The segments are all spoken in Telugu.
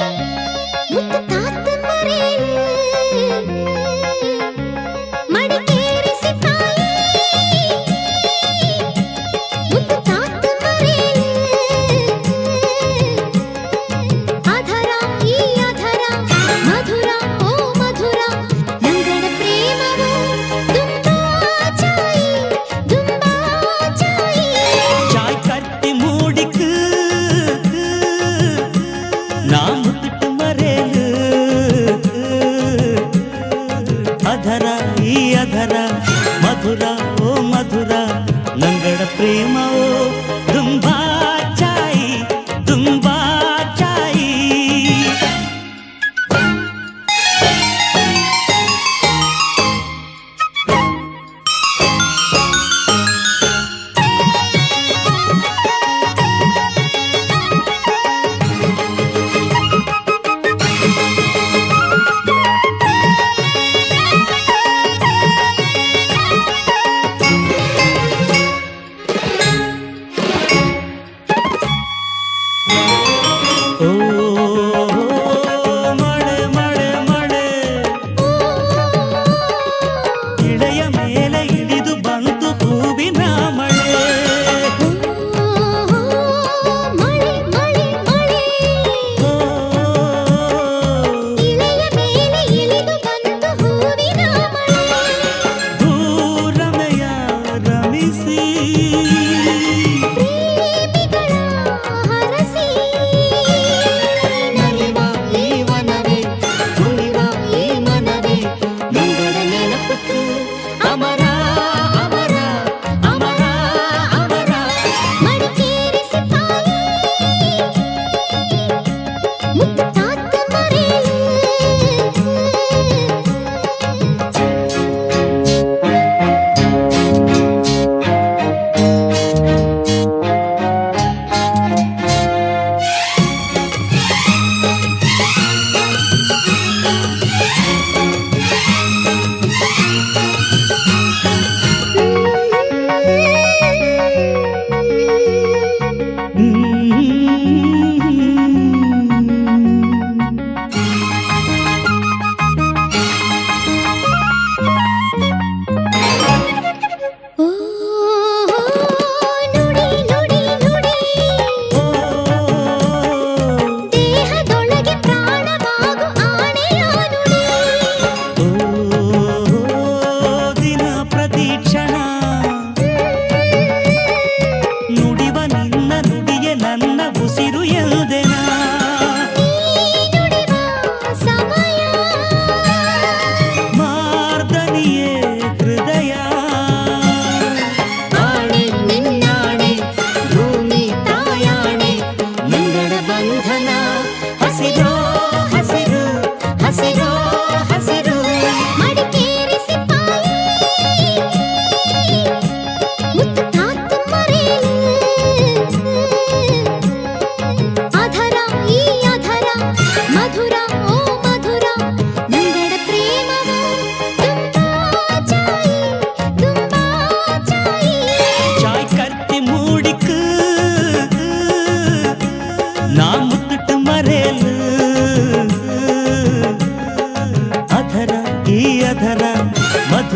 Música అధర ఈ అధర. మధుర ఓ మధుర నంగడ ప్రేమ ఓ e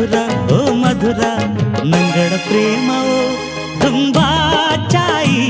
మధుర ఓ మధుర ನಂಗಡ ಪ್ರೇಮವು ತುಂಬಾ ಚಾಯಿ